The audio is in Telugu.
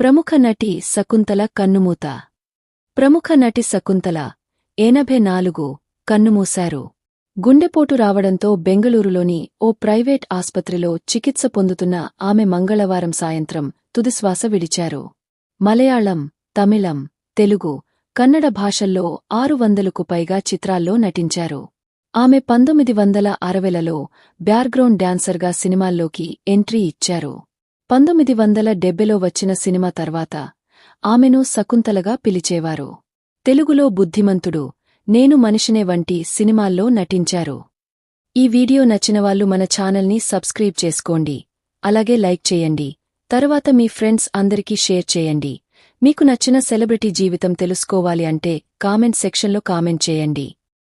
ప్రముఖ నటి శకుంతల కన్నుమూత. ప్రముఖ నటి శకుంతల ఎనభై నాలుగు కన్నుమూశారు. గుండెపోటు రావడంతో బెంగళూరులోని ఓ ప్రైవేట్ ఆస్పత్రిలో చికిత్స పొందుతున్న ఆమె మంగళవారం సాయంత్రం తుదిశ్వాస విడిచారు. మలయాళం తమిళం తెలుగు కన్నడ భాషల్లో ఆరు వందలకు పైగా చిత్రాల్లో నటించారు. ఆమె పంతొమ్మిది వందల అరవైలలో బ్యార్గ్రౌండ్ డాన్సర్గా సినిమాల్లోకి ఎంట్రీ ఇచ్చారు. పంతొమ్మిది వందల డెబ్బెలో వచ్చిన సినిమా తర్వాత ఆమెను శకుంతలగా పిలిచేవారు. తెలుగులో బుద్ధిమంతుడు నేను మనిషినే వంటి సినిమాల్లో నటించారు. ఈ వీడియో నచ్చినవాళ్ళు మన ఛానల్ని సబ్స్క్రైబ్ చేసుకోండి. అలాగే లైక్ చేయండి. తరువాత మీ ఫ్రెండ్స్ అందరికీ షేర్ చేయండి. మీకు నచ్చిన సెలబ్రిటీ జీవితం తెలుసుకోవాలి అంటే కామెంట్ సెక్షన్లో కామెంట్ చేయండి.